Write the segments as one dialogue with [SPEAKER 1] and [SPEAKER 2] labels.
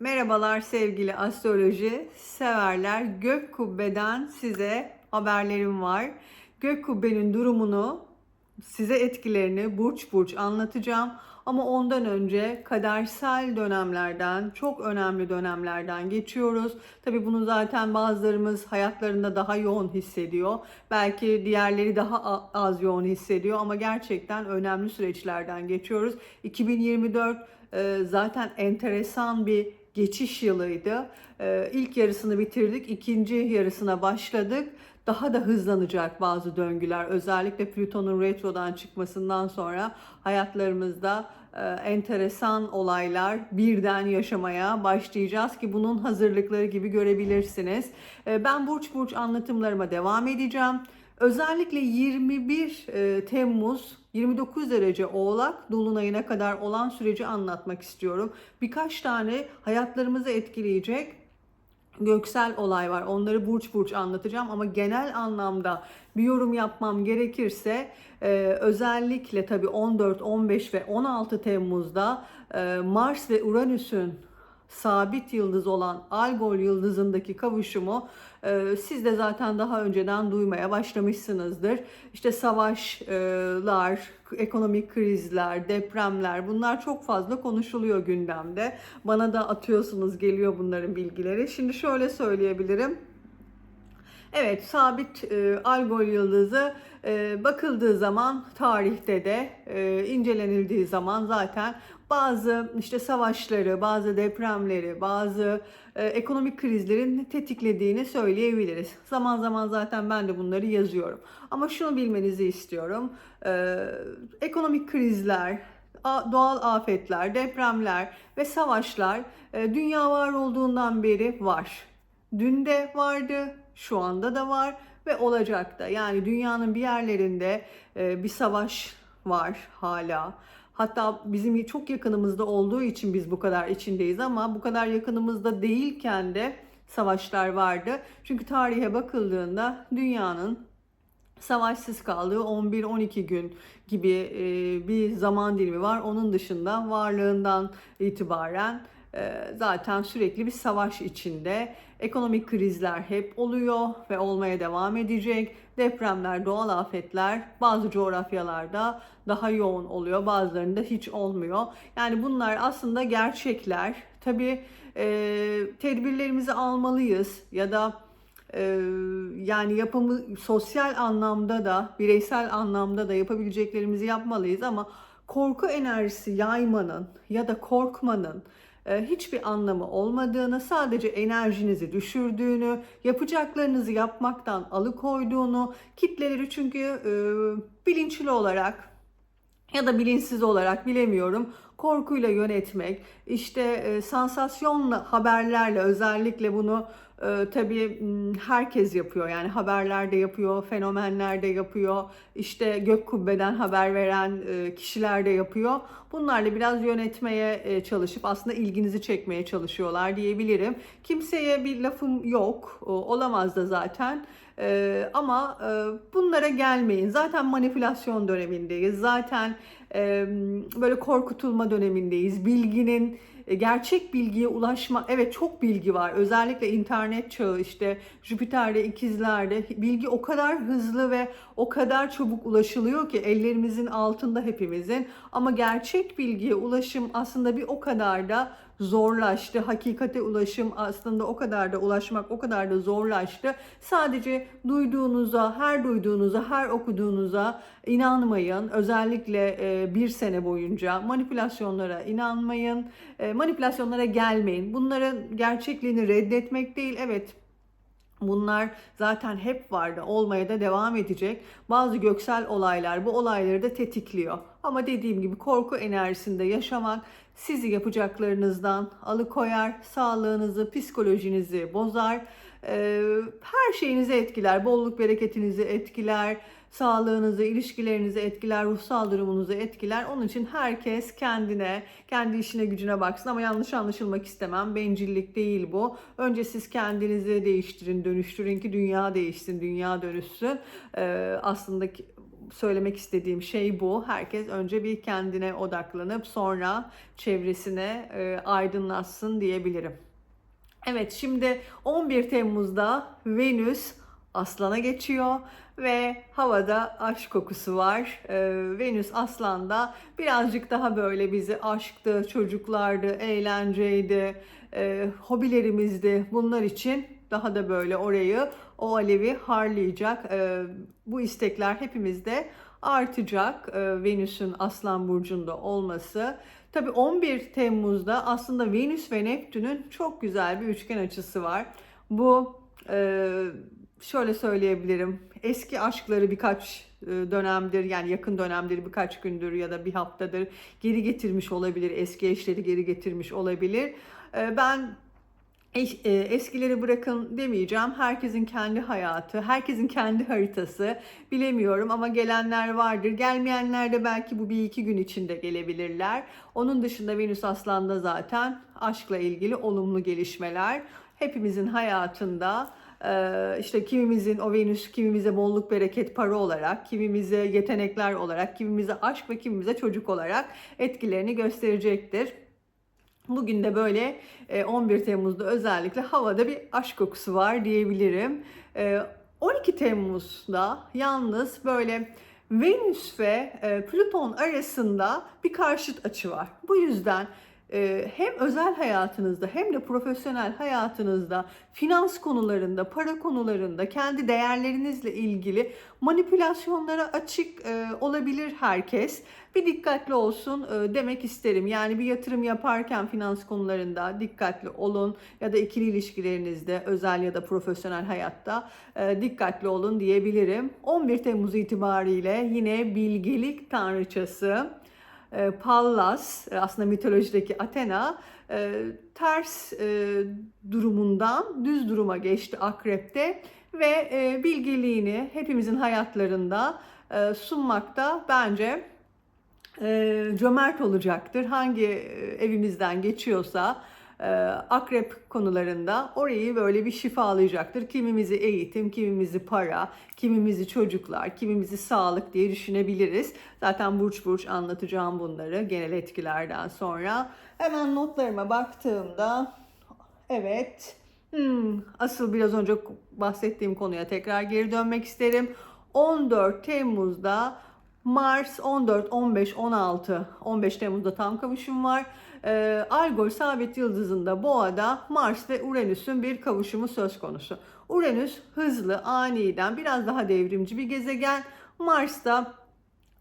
[SPEAKER 1] Merhabalar sevgili astroloji severler. Gök kubbeden size haberlerim var. Gök kubbenin durumunu, size etkilerini burç burç anlatacağım. Ama ondan önce kadersel dönemlerden, çok önemli dönemlerden geçiyoruz. Tabii bunu zaten bazılarımız hayatlarında daha yoğun hissediyor. Belki diğerleri daha az yoğun hissediyor ama gerçekten önemli süreçlerden geçiyoruz. 2024 e, zaten enteresan bir geçiş yılıydı. E, İlk yarısını bitirdik, ikinci yarısına başladık. Daha da hızlanacak bazı döngüler. Özellikle Plüton'un retrodan çıkmasından sonra hayatlarımızda e, enteresan olaylar birden yaşamaya başlayacağız ki bunun hazırlıkları gibi görebilirsiniz. E, Ben burç burç anlatımlarıma devam edeceğim. Özellikle 21 e, Temmuz 29 derece Oğlak Dolunay'ına kadar olan süreci anlatmak istiyorum. Birkaç tane hayatlarımızı etkileyecek göksel olay var. Onları burç burç anlatacağım ama genel anlamda bir yorum yapmam gerekirse e, özellikle tabii 14, 15 ve 16 Temmuz'da e, Mars ve Uranüs'ün sabit yıldız olan Algol yıldızındaki kavuşumu siz de zaten daha önceden duymaya başlamışsınızdır. İşte savaşlar, ekonomik krizler, depremler bunlar çok fazla konuşuluyor gündemde. Bana da atıyorsunuz geliyor bunların bilgileri. Şimdi şöyle söyleyebilirim. Evet, sabit e, Algol yıldızı e, bakıldığı zaman tarihte de e, incelenildiği zaman zaten bazı işte savaşları, bazı depremleri, bazı e, ekonomik krizlerin tetiklediğini söyleyebiliriz. Zaman zaman zaten ben de bunları yazıyorum. Ama şunu bilmenizi istiyorum. E, ekonomik krizler, doğal afetler, depremler ve savaşlar e, dünya var olduğundan beri var. Dün de vardı, şu anda da var ve olacak da. Yani dünyanın bir yerlerinde e, bir savaş var hala. Hatta bizim çok yakınımızda olduğu için biz bu kadar içindeyiz ama bu kadar yakınımızda değilken de savaşlar vardı. Çünkü tarihe bakıldığında dünyanın savaşsız kaldığı 11-12 gün gibi e, bir zaman dilimi var. Onun dışında varlığından itibaren zaten sürekli bir savaş içinde. Ekonomik krizler hep oluyor ve olmaya devam edecek. Depremler, doğal afetler bazı coğrafyalarda daha yoğun oluyor, bazılarında hiç olmuyor. Yani bunlar aslında gerçekler. Tabii e, tedbirlerimizi almalıyız ya da ee, yani yapımı sosyal anlamda da bireysel anlamda da yapabileceklerimizi yapmalıyız ama korku enerjisi yaymanın ya da korkmanın e, hiçbir anlamı olmadığını, sadece enerjinizi düşürdüğünü, yapacaklarınızı yapmaktan alıkoyduğunu, kitleleri çünkü e, bilinçli olarak ya da bilinçsiz olarak bilemiyorum korkuyla yönetmek, işte e, sansasyonla haberlerle özellikle bunu e, tabii herkes yapıyor yani haberlerde yapıyor, fenomenlerde yapıyor, işte gök kubbeden haber veren e, kişiler de yapıyor. Bunlarla biraz yönetmeye e, çalışıp aslında ilginizi çekmeye çalışıyorlar diyebilirim. Kimseye bir lafım yok, o, olamaz da zaten. Ee, ama e, bunlara gelmeyin. Zaten manipülasyon dönemindeyiz. Zaten e, böyle korkutulma dönemindeyiz. Bilginin e, gerçek bilgiye ulaşma evet çok bilgi var. Özellikle internet çağı işte Jüpiter'de ikizlerde bilgi o kadar hızlı ve o kadar çabuk ulaşılıyor ki ellerimizin altında hepimizin. Ama gerçek bilgiye ulaşım aslında bir o kadar da zorlaştı. Hakikate ulaşım aslında o kadar da ulaşmak o kadar da zorlaştı. Sadece duyduğunuza, her duyduğunuza, her okuduğunuza inanmayın. Özellikle e, bir sene boyunca manipülasyonlara inanmayın. E, manipülasyonlara gelmeyin. Bunların gerçekliğini reddetmek değil. Evet Bunlar zaten hep vardı, olmaya da devam edecek. Bazı göksel olaylar bu olayları da tetikliyor. Ama dediğim gibi korku enerjisinde yaşamak sizi yapacaklarınızdan alıkoyar, sağlığınızı, psikolojinizi bozar, Ee, her şeyinizi etkiler, bolluk bereketinizi etkiler, sağlığınızı, ilişkilerinizi etkiler, ruhsal durumunuzu etkiler. Onun için herkes kendine, kendi işine gücüne baksın ama yanlış anlaşılmak istemem. Bencillik değil bu. Önce siz kendinizi değiştirin, dönüştürün ki dünya değişsin, dünya dönüşsün. Ee, aslında söylemek istediğim şey bu. Herkes önce bir kendine odaklanıp sonra çevresine e, aydınlatsın diyebilirim. Evet şimdi 11 Temmuz'da Venüs Aslan'a geçiyor ve havada aşk kokusu var. Ee, Venüs Aslan'da birazcık daha böyle bizi aşktı, çocuklardı, eğlenceydi, e, hobilerimizdi. Bunlar için daha da böyle orayı o alevi harlayacak. Ee, bu istekler hepimizde artacak. Ee, Venüs'ün Aslan burcunda olması. Tabii 11 Temmuz'da aslında Venüs ve Neptün'ün çok güzel bir üçgen açısı var. Bu e, şöyle söyleyebilirim. Eski aşkları birkaç e, dönemdir yani yakın dönemdir birkaç gündür ya da bir haftadır geri getirmiş olabilir. Eski eşleri geri getirmiş olabilir. E, Ben e, eskileri bırakın demeyeceğim. Herkesin kendi hayatı, herkesin kendi haritası. Bilemiyorum ama gelenler vardır. Gelmeyenler de belki bu bir iki gün içinde gelebilirler. Onun dışında Venüs Aslan'da zaten aşkla ilgili olumlu gelişmeler. Hepimizin hayatında e, işte kimimizin o Venüs kimimize bolluk bereket para olarak, kimimize yetenekler olarak, kimimize aşk ve kimimize çocuk olarak etkilerini gösterecektir. Bugün de böyle e, 11 Temmuz'da özellikle havada bir aşk kokusu var diyebilirim. E, 12 Temmuz'da yalnız böyle Venüs ve e, Plüton arasında bir karşıt açı var. Bu yüzden e, hem özel hayatınızda hem de profesyonel hayatınızda finans konularında, para konularında kendi değerlerinizle ilgili manipülasyonlara açık e, olabilir herkes. Bir dikkatli olsun e, demek isterim. Yani bir yatırım yaparken finans konularında dikkatli olun ya da ikili ilişkilerinizde özel ya da profesyonel hayatta e, dikkatli olun diyebilirim. 11 Temmuz itibariyle yine bilgelik tanrıçası Pallas e, aslında mitolojideki Athena e, ters e, durumundan düz duruma geçti akrepte ve bilgeliğini hepimizin hayatlarında sunmakta bence cömert olacaktır. Hangi evimizden geçiyorsa akrep konularında orayı böyle bir şifalayacaktır. Kimimizi eğitim, kimimizi para, kimimizi çocuklar, kimimizi sağlık diye düşünebiliriz. Zaten burç burç anlatacağım bunları genel etkilerden sonra. Hemen notlarıma baktığımda evet hmm, asıl biraz önce bahsettiğim konuya tekrar geri dönmek isterim. 14 Temmuz'da Mars 14, 15, 16, 15 Temmuz'da tam kavuşum var. Ee, Algol sabit yıldızında Boğa'da Mars ve Uranüs'ün bir kavuşumu söz konusu. Uranüs hızlı, aniden biraz daha devrimci bir gezegen. Mars da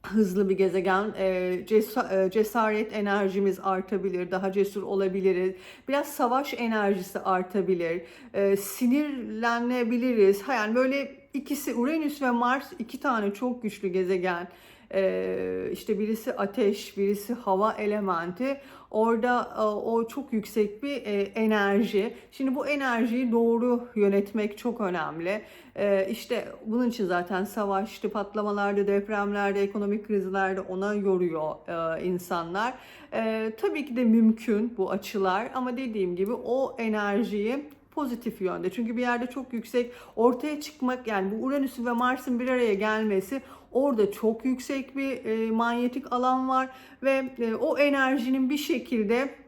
[SPEAKER 1] hızlı bir gezegen. E, cesa- e, cesaret enerjimiz artabilir, daha cesur olabiliriz. Biraz savaş enerjisi artabilir. E, sinirlenebiliriz. Yani böyle ikisi Uranüs ve Mars iki tane çok güçlü gezegen. E, işte birisi ateş, birisi hava elementi. Orada e, o çok yüksek bir e, enerji. Şimdi bu enerjiyi doğru yönetmek çok önemli. E, işte bunun için zaten savaştı, patlamalarda, depremlerde, ekonomik krizlerde ona yoruyor e, insanlar. E, tabii ki de mümkün bu açılar ama dediğim gibi o enerjiyi pozitif yönde. Çünkü bir yerde çok yüksek ortaya çıkmak yani bu Uranüs'ün ve Mars'ın bir araya gelmesi orada çok yüksek bir e, manyetik alan var ve e, o enerjinin bir şekilde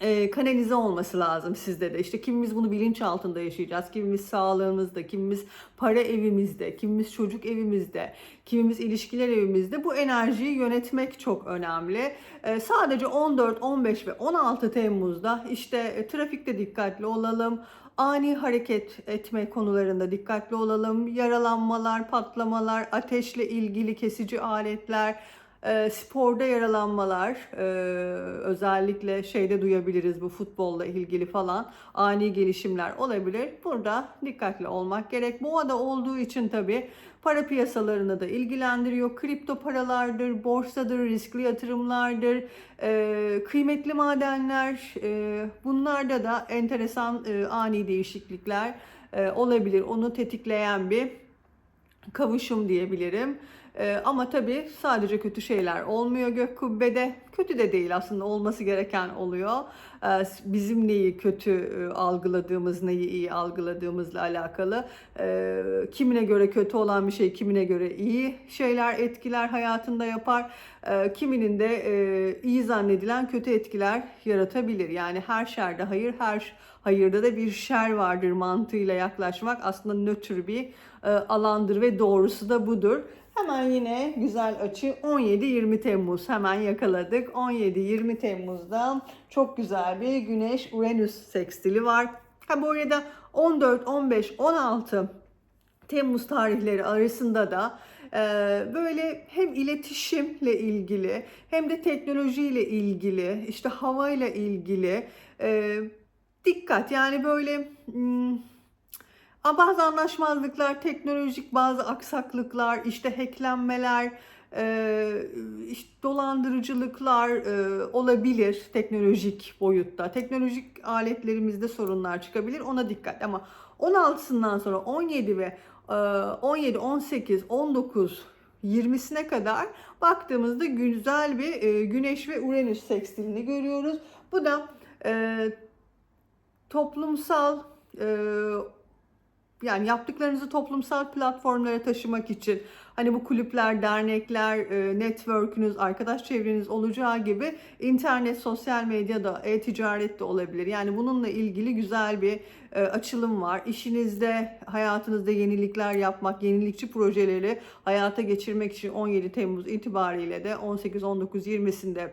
[SPEAKER 1] e, kanalize olması lazım sizde de. İşte kimimiz bunu bilinç altında yaşayacağız. Kimimiz sağlığımızda, kimimiz para evimizde, kimimiz çocuk evimizde, kimimiz ilişkiler evimizde. Bu enerjiyi yönetmek çok önemli. E, sadece 14, 15 ve 16 Temmuz'da işte e, trafikte dikkatli olalım. Ani hareket etme konularında dikkatli olalım. Yaralanmalar, patlamalar, ateşle ilgili kesici aletler, e, sporda yaralanmalar e, özellikle şeyde duyabiliriz bu futbolla ilgili falan ani gelişimler olabilir. Burada dikkatli olmak gerek. Boğada olduğu için tabii para piyasalarını da ilgilendiriyor. Kripto paralardır, borsadır, riskli yatırımlardır, e, kıymetli madenler e, bunlarda da enteresan e, ani değişiklikler e, olabilir. Onu tetikleyen bir kavuşum diyebilirim. Ee, ama tabii sadece kötü şeyler olmuyor gök kubbede. Kötü de değil aslında olması gereken oluyor. Ee, bizim neyi kötü e, algıladığımız, neyi iyi algıladığımızla alakalı. Ee, kimine göre kötü olan bir şey, kimine göre iyi şeyler, etkiler hayatında yapar. Ee, kiminin de e, iyi zannedilen kötü etkiler yaratabilir. Yani her şerde hayır, her hayırda da bir şer vardır mantığıyla yaklaşmak aslında nötr bir e, alandır ve doğrusu da budur. Hemen yine güzel açı 17-20 Temmuz hemen yakaladık. 17-20 Temmuz'da çok güzel bir Güneş Uranüs sekstili var. Ha bu arada 14, 15, 16 Temmuz tarihleri arasında da e, böyle hem iletişimle ilgili hem de teknolojiyle ilgili işte havayla ilgili e, dikkat yani böyle hmm, bazı anlaşmazlıklar, teknolojik bazı aksaklıklar, işte hacklenmeler, e, işte dolandırıcılıklar e, olabilir teknolojik boyutta. Teknolojik aletlerimizde sorunlar çıkabilir. Ona dikkat. Ama 16'sından sonra 17 ve e, 17, 18, 19, 20'sine kadar baktığımızda güzel bir e, Güneş ve Uranüs sekstilini görüyoruz. Bu da e, toplumsal e, yani yaptıklarınızı toplumsal platformlara taşımak için hani bu kulüpler, dernekler, e, network'ünüz, arkadaş çevreniz olacağı gibi internet, sosyal medya da, e-ticaret de olabilir. Yani bununla ilgili güzel bir e, açılım var. İşinizde, hayatınızda yenilikler yapmak, yenilikçi projeleri hayata geçirmek için 17 Temmuz itibariyle de 18, 19, 20'sinde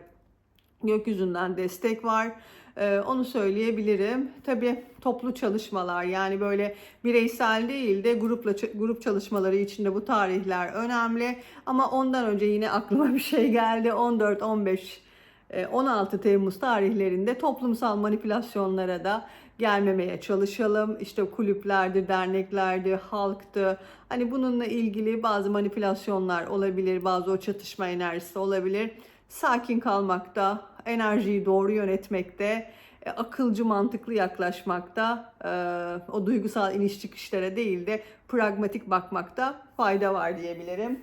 [SPEAKER 1] gökyüzünden destek var. Ee, onu söyleyebilirim. Tabii toplu çalışmalar yani böyle bireysel değil de grupla grup çalışmaları içinde bu tarihler önemli. Ama ondan önce yine aklıma bir şey geldi. 14 15 16 Temmuz tarihlerinde toplumsal manipülasyonlara da gelmemeye çalışalım. İşte kulüplerdi, derneklerdi, halktı. Hani bununla ilgili bazı manipülasyonlar olabilir, bazı o çatışma enerjisi olabilir. Sakin kalmakta, enerjiyi doğru yönetmekte, e, akılcı mantıklı yaklaşmakta, e, o duygusal iniş çıkışlara değil de pragmatik bakmakta fayda var diyebilirim.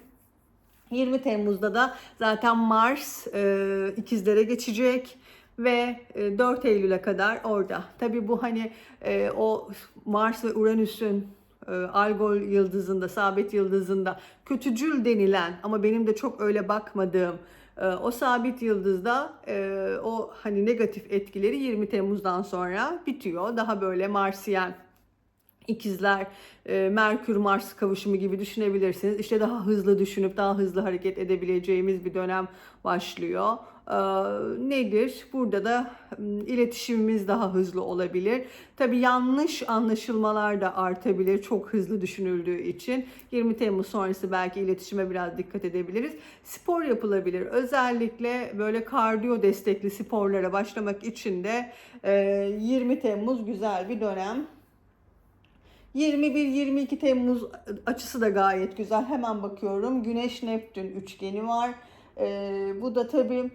[SPEAKER 1] 20 Temmuz'da da zaten Mars e, ikizlere geçecek ve 4 Eylül'e kadar orada. Tabi bu hani o Mars ve Uranüs'ün Algol yıldızında, sabit yıldızında kötücül denilen ama benim de çok öyle bakmadığım o sabit yıldızda e, o hani negatif etkileri 20 Temmuz'dan sonra bitiyor. Daha böyle Marsiyen ikizler e, Merkür Mars kavuşumu gibi düşünebilirsiniz. İşte daha hızlı düşünüp daha hızlı hareket edebileceğimiz bir dönem başlıyor. Ee, nedir? Burada da iletişimimiz daha hızlı olabilir. Tabii yanlış anlaşılmalar da artabilir çok hızlı düşünüldüğü için. 20 Temmuz sonrası belki iletişime biraz dikkat edebiliriz. Spor yapılabilir. Özellikle böyle kardiyo destekli sporlara başlamak için de 20 Temmuz güzel bir dönem. 21-22 Temmuz açısı da gayet güzel. Hemen bakıyorum. Güneş Neptün üçgeni var. Ee, bu da tabii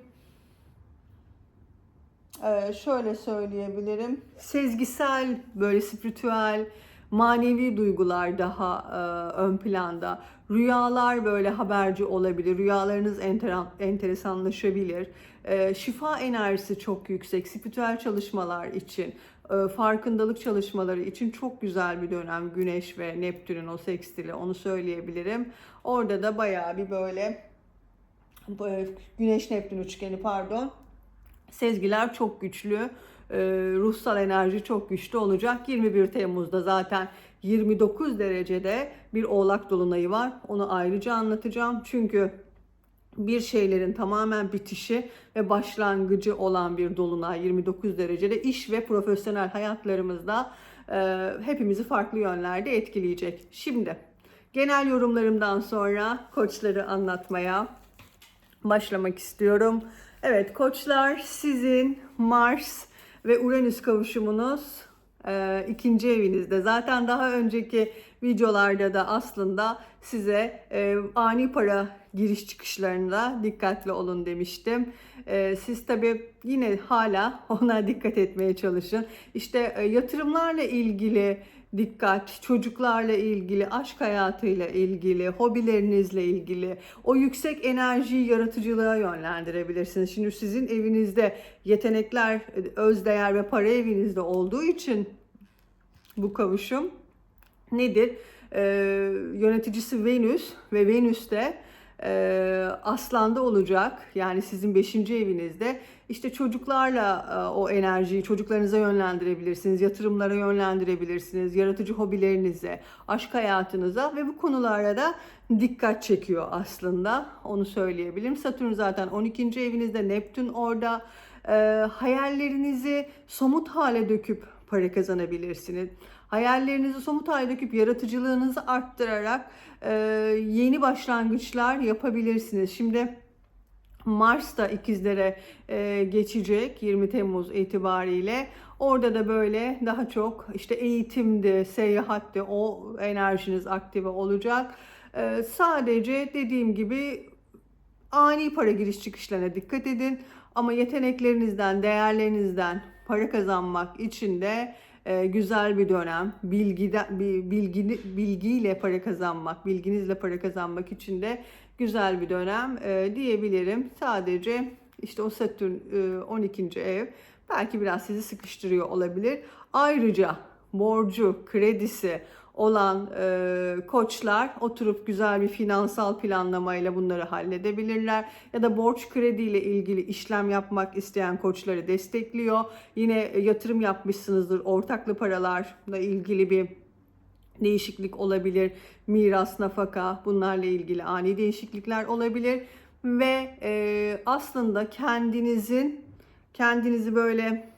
[SPEAKER 1] e, şöyle söyleyebilirim. Sezgisel, böyle spiritüel, manevi duygular daha e, ön planda. Rüyalar böyle haberci olabilir. Rüyalarınız enter, enteresanlaşabilir. E, şifa enerjisi çok yüksek. Spiritüel çalışmalar için, farkındalık çalışmaları için çok güzel bir dönem. Güneş ve Neptün'ün o sekstili onu söyleyebilirim. Orada da bayağı bir böyle e, Güneş Neptün üçgeni pardon. Sezgiler çok güçlü. E, ruhsal enerji çok güçlü olacak. 21 Temmuz'da zaten 29 derecede bir oğlak dolunayı var. Onu ayrıca anlatacağım. Çünkü bir şeylerin tamamen bitişi ve başlangıcı olan bir dolunay 29 derecede iş ve profesyonel hayatlarımızda e, hepimizi farklı yönlerde etkileyecek. Şimdi genel yorumlarımdan sonra koçları anlatmaya başlamak istiyorum. Evet koçlar sizin Mars ve Uranüs kavuşumunuz e, ikinci evinizde. Zaten daha önceki videolarda da aslında size e, ani para giriş çıkışlarında dikkatli olun demiştim. E, siz tabi yine hala ona dikkat etmeye çalışın. İşte e, yatırımlarla ilgili dikkat, çocuklarla ilgili, aşk hayatıyla ilgili, hobilerinizle ilgili o yüksek enerjiyi yaratıcılığa yönlendirebilirsiniz. Şimdi sizin evinizde yetenekler, özdeğer ve para evinizde olduğu için bu kavuşum nedir? Ee, yöneticisi Venüs ve Venüs de e, Aslan'da olacak. Yani sizin 5. evinizde. İşte çocuklarla e, o enerjiyi çocuklarınıza yönlendirebilirsiniz, yatırımlara yönlendirebilirsiniz, yaratıcı hobilerinize, aşk hayatınıza ve bu konulara da dikkat çekiyor aslında. Onu söyleyebilirim. Satürn zaten 12. evinizde, Neptün orada. E, hayallerinizi somut hale döküp para kazanabilirsiniz. Hayallerinizi somut hale döküp yaratıcılığınızı arttırarak e, yeni başlangıçlar yapabilirsiniz. Şimdi Mars da ikizlere e, geçecek 20 Temmuz itibariyle. Orada da böyle daha çok işte eğitimde, seyahatte o enerjiniz aktive olacak. E, sadece dediğim gibi ani para giriş çıkışlarına dikkat edin. Ama yeteneklerinizden, değerlerinizden para kazanmak için de e, güzel bir dönem. Bilgiden, bilgi, bilgiyle para kazanmak, bilginizle para kazanmak için de güzel bir dönem e, diyebilirim. Sadece işte o Satürn e, 12. ev belki biraz sizi sıkıştırıyor olabilir. Ayrıca borcu, kredisi olan e, koçlar oturup güzel bir finansal planlamayla bunları halledebilirler. Ya da borç krediyle ilgili işlem yapmak isteyen koçları destekliyor. Yine yatırım yapmışsınızdır ortaklı paralarla ilgili bir değişiklik olabilir. Miras, nafaka bunlarla ilgili ani değişiklikler olabilir. Ve e, aslında kendinizin kendinizi böyle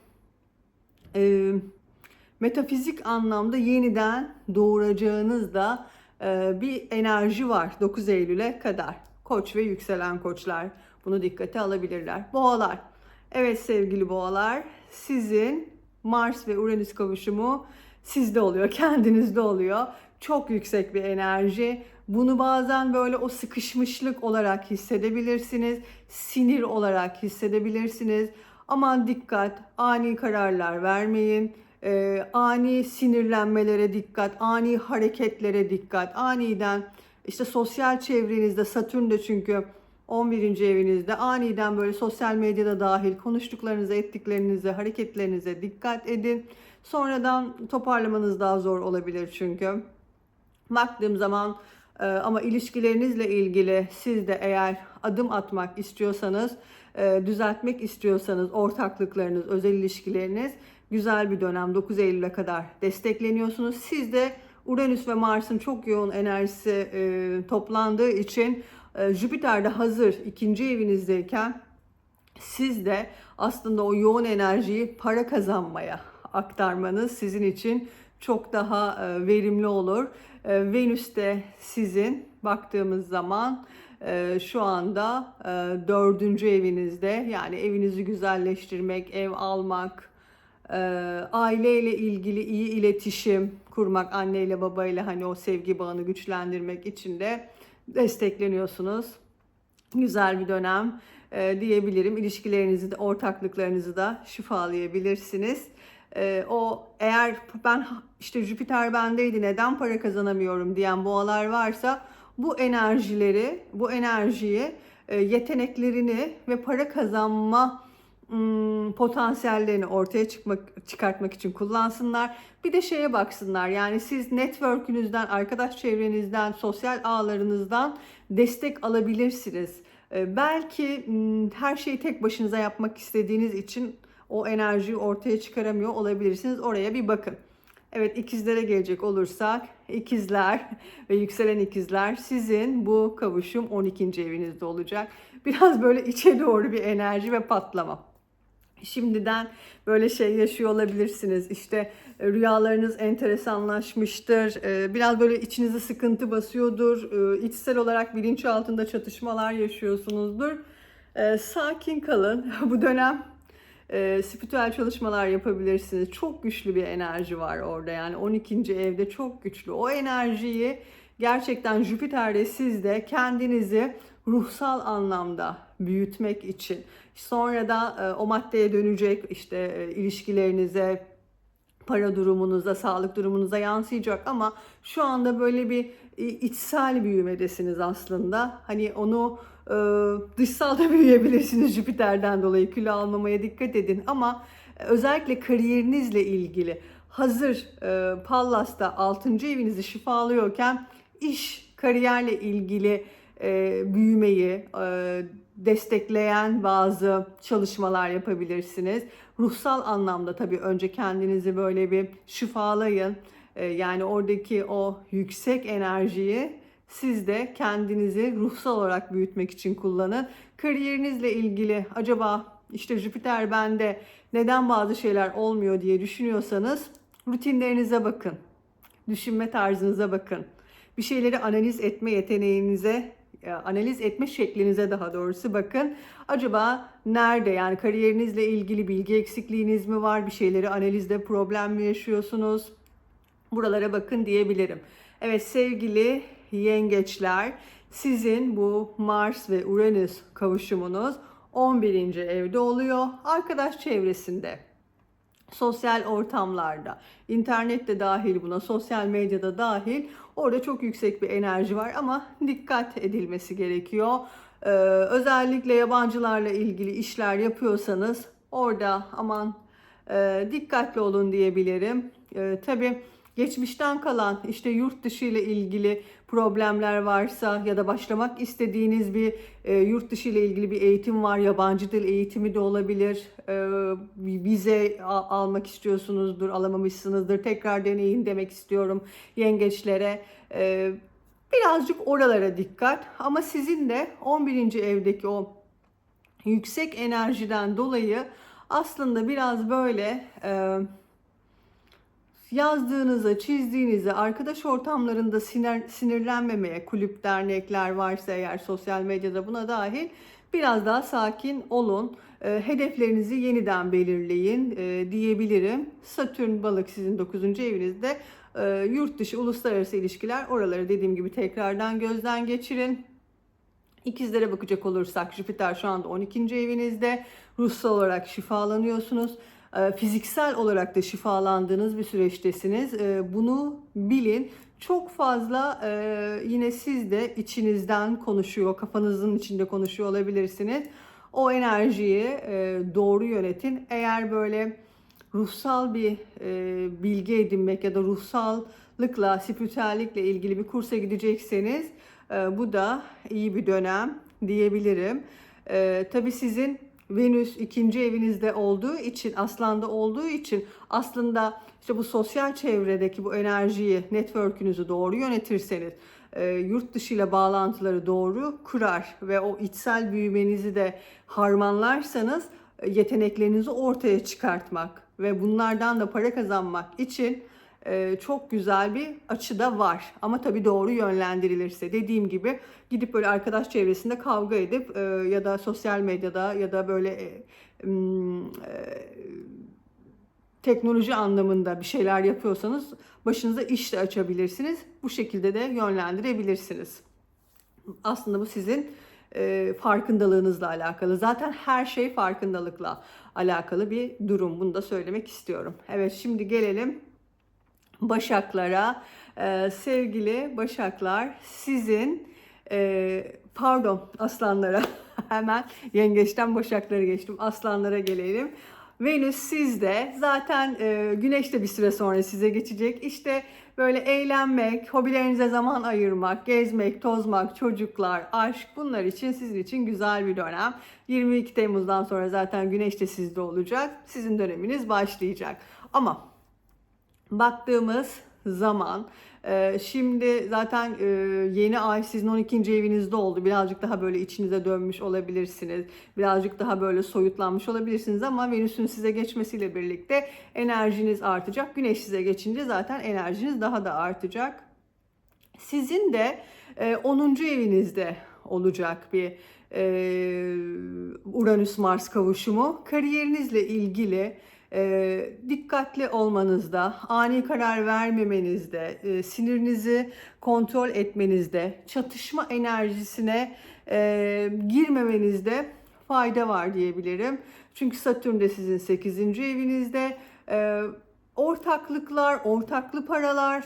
[SPEAKER 1] e, metafizik anlamda yeniden doğuracağınız da e, bir enerji var 9 Eylül'e kadar. Koç ve yükselen koçlar bunu dikkate alabilirler. Boğalar. Evet sevgili boğalar sizin Mars ve Uranüs kavuşumu sizde oluyor, kendinizde oluyor. Çok yüksek bir enerji. Bunu bazen böyle o sıkışmışlık olarak hissedebilirsiniz. Sinir olarak hissedebilirsiniz. Aman dikkat, ani kararlar vermeyin. Ee, ani sinirlenmelere dikkat, ani hareketlere dikkat, aniden işte sosyal çevrenizde Satürn de çünkü 11. evinizde aniden böyle sosyal medyada dahil konuştuklarınıza, ettiklerinize, hareketlerinize dikkat edin. Sonradan toparlamanız daha zor olabilir çünkü. Baktığım zaman e, ama ilişkilerinizle ilgili siz de eğer adım atmak istiyorsanız, e, düzeltmek istiyorsanız ortaklıklarınız, özel ilişkileriniz güzel bir dönem 9 Eylül'e kadar destekleniyorsunuz. Siz de Uranüs ve Mars'ın çok yoğun enerjisi e, toplandığı için e, Jüpiter hazır ikinci evinizdeyken siz de aslında o yoğun enerjiyi para kazanmaya aktarmanız sizin için çok daha e, verimli olur. E, Venüs de sizin baktığımız zaman e, şu anda dördüncü evinizde yani evinizi güzelleştirmek, ev almak, aileyle ilgili iyi iletişim kurmak, anneyle babayla hani o sevgi bağını güçlendirmek için de destekleniyorsunuz. Güzel bir dönem diyebilirim. İlişkilerinizi de ortaklıklarınızı da şifalayabilirsiniz e, o eğer ben işte Jüpiter bendeydi neden para kazanamıyorum diyen boğalar varsa bu enerjileri, bu enerjiyi e, yeteneklerini ve para kazanma potansiyellerini ortaya çıkmak çıkartmak için kullansınlar. Bir de şeye baksınlar. Yani siz network'ünüzden, arkadaş çevrenizden, sosyal ağlarınızdan destek alabilirsiniz. E, belki ım, her şeyi tek başınıza yapmak istediğiniz için o enerjiyi ortaya çıkaramıyor olabilirsiniz. Oraya bir bakın. Evet ikizlere gelecek olursak ikizler ve yükselen ikizler sizin bu kavuşum 12. evinizde olacak. Biraz böyle içe doğru bir enerji ve patlama. Şimdiden böyle şey yaşıyor olabilirsiniz. İşte e, rüyalarınız enteresanlaşmıştır. E, biraz böyle içinize sıkıntı basıyordur. E, içsel olarak bilinç altında çatışmalar yaşıyorsunuzdur. Sakin kalın. Bu dönem spiritüel çalışmalar yapabilirsiniz. Çok güçlü bir enerji var orada yani 12. evde çok güçlü. O enerjiyi gerçekten Jüpiter'de sizde kendinizi ruhsal anlamda büyütmek için sonra da e, o maddeye dönecek işte e, ilişkilerinize, para durumunuza, sağlık durumunuza yansıyacak ama şu anda böyle bir e, içsel büyümedesiniz aslında. Hani onu e, dışsal da büyüyebilirsiniz Jüpiter'den dolayı kilo almamaya dikkat edin ama özellikle kariyerinizle ilgili hazır e, Pallas'ta 6. evinizi şifalıyorken iş, kariyerle ilgili e, büyümeyi e, destekleyen bazı çalışmalar yapabilirsiniz. Ruhsal anlamda tabii önce kendinizi böyle bir şifalayın. E, yani oradaki o yüksek enerjiyi siz de kendinizi ruhsal olarak büyütmek için kullanın. Kariyerinizle ilgili acaba işte Jüpiter bende neden bazı şeyler olmuyor diye düşünüyorsanız rutinlerinize bakın. Düşünme tarzınıza bakın. Bir şeyleri analiz etme yeteneğinize, analiz etme şeklinize daha doğrusu bakın. Acaba nerede yani kariyerinizle ilgili bilgi eksikliğiniz mi var? Bir şeyleri analizde problem mi yaşıyorsunuz? Buralara bakın diyebilirim. Evet sevgili yengeçler sizin bu Mars ve Uranüs kavuşumunuz 11. evde oluyor. Arkadaş çevresinde, sosyal ortamlarda, internette dahil buna, sosyal medyada dahil orada çok yüksek bir enerji var ama dikkat edilmesi gerekiyor. Ee, özellikle yabancılarla ilgili işler yapıyorsanız orada aman e, dikkatli olun diyebilirim. E, tabii geçmişten kalan işte yurt dışı ile ilgili problemler varsa ya da başlamak istediğiniz bir e, yurt dışı ile ilgili bir eğitim var, yabancı dil eğitimi de olabilir. E, vize almak istiyorsunuzdur, alamamışsınızdır. Tekrar deneyin demek istiyorum yengeçlere. E, birazcık oralara dikkat ama sizin de 11. evdeki o yüksek enerjiden dolayı aslında biraz böyle e, yazdığınızı, çizdiğinizi, arkadaş ortamlarında sinir, sinirlenmemeye, kulüp, dernekler varsa eğer sosyal medyada buna dahil biraz daha sakin olun. E, hedeflerinizi yeniden belirleyin e, diyebilirim. Satürn balık sizin 9. evinizde. E, yurt dışı, uluslararası ilişkiler oraları dediğim gibi tekrardan gözden geçirin. İkizlere bakacak olursak Jüpiter şu anda 12. evinizde. Ruhsal olarak şifalanıyorsunuz. E, Fiziksel olarak da şifalandığınız bir süreçtesiniz. E, Bunu bilin. Çok fazla e, yine siz de içinizden konuşuyor, kafanızın içinde konuşuyor olabilirsiniz. O enerjiyi e, doğru yönetin. Eğer böyle ruhsal bir e, bilgi edinmek ya da ruhsallıkla, spiritüellikle ilgili bir kursa gidecekseniz bu da iyi bir dönem diyebilirim. Tabii sizin Venüs ikinci evinizde olduğu için, aslanda olduğu için aslında işte bu sosyal çevredeki bu enerjiyi, network'ünüzü doğru yönetirseniz, e, yurt dışı ile bağlantıları doğru kurar ve o içsel büyümenizi de harmanlarsanız e, yeteneklerinizi ortaya çıkartmak ve bunlardan da para kazanmak için çok güzel bir açı da var. Ama tabii doğru yönlendirilirse dediğim gibi gidip böyle arkadaş çevresinde kavga edip e, ya da sosyal medyada ya da böyle e, e, teknoloji anlamında bir şeyler yapıyorsanız başınıza iş de açabilirsiniz. Bu şekilde de yönlendirebilirsiniz. Aslında bu sizin e, farkındalığınızla alakalı. Zaten her şey farkındalıkla alakalı bir durum. Bunu da söylemek istiyorum. Evet şimdi gelelim Başaklara. Ee, sevgili Başaklar sizin e, pardon aslanlara hemen yengeçten Başaklara geçtim. Aslanlara gelelim. Venüs sizde zaten e, güneş de bir süre sonra size geçecek. İşte böyle eğlenmek, hobilerinize zaman ayırmak, gezmek, tozmak, çocuklar, aşk bunlar için sizin için güzel bir dönem. 22 Temmuz'dan sonra zaten güneş de sizde olacak. Sizin döneminiz başlayacak. Ama baktığımız zaman e, şimdi zaten e, yeni ay sizin 12. evinizde oldu. Birazcık daha böyle içinize dönmüş olabilirsiniz. Birazcık daha böyle soyutlanmış olabilirsiniz ama Venüs'ün size geçmesiyle birlikte enerjiniz artacak. Güneş size geçince zaten enerjiniz daha da artacak. Sizin de e, 10. evinizde olacak bir e, Uranüs-Mars kavuşumu. Kariyerinizle ilgili e, dikkatli olmanızda, ani karar vermemenizde, e, sinirinizi kontrol etmenizde, çatışma enerjisine e, girmemenizde fayda var diyebilirim. Çünkü Satürn de sizin 8. evinizde. E, ortaklıklar, ortaklı paralar,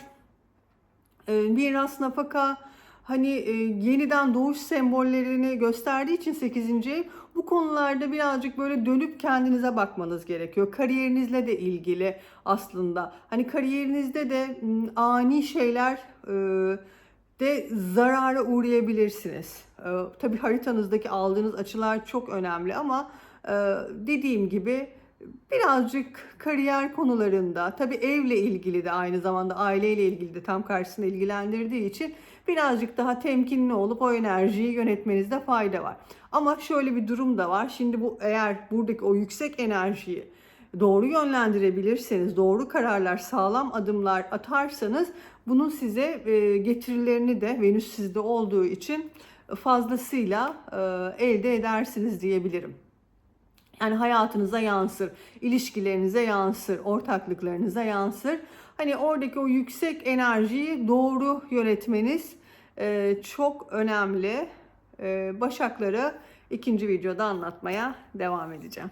[SPEAKER 1] e, miras nafaka hani e, yeniden doğuş sembollerini gösterdiği için 8. ev bu konularda birazcık böyle dönüp kendinize bakmanız gerekiyor. Kariyerinizle de ilgili aslında. Hani kariyerinizde de ani şeyler e, de zarara uğrayabilirsiniz. E, tabii haritanızdaki aldığınız açılar çok önemli ama e, dediğim gibi birazcık kariyer konularında tabii evle ilgili de aynı zamanda aileyle ilgili de tam karşısında ilgilendirdiği için birazcık daha temkinli olup o enerjiyi yönetmenizde fayda var. Ama şöyle bir durum da var. Şimdi bu eğer buradaki o yüksek enerjiyi doğru yönlendirebilirseniz, doğru kararlar, sağlam adımlar atarsanız bunun size e, getirilerini de Venüs sizde olduğu için fazlasıyla e, elde edersiniz diyebilirim. Yani hayatınıza yansır, ilişkilerinize yansır, ortaklıklarınıza yansır. Hani oradaki o yüksek enerjiyi doğru yönetmeniz e, çok önemli. E, Başakları ikinci videoda anlatmaya devam edeceğim.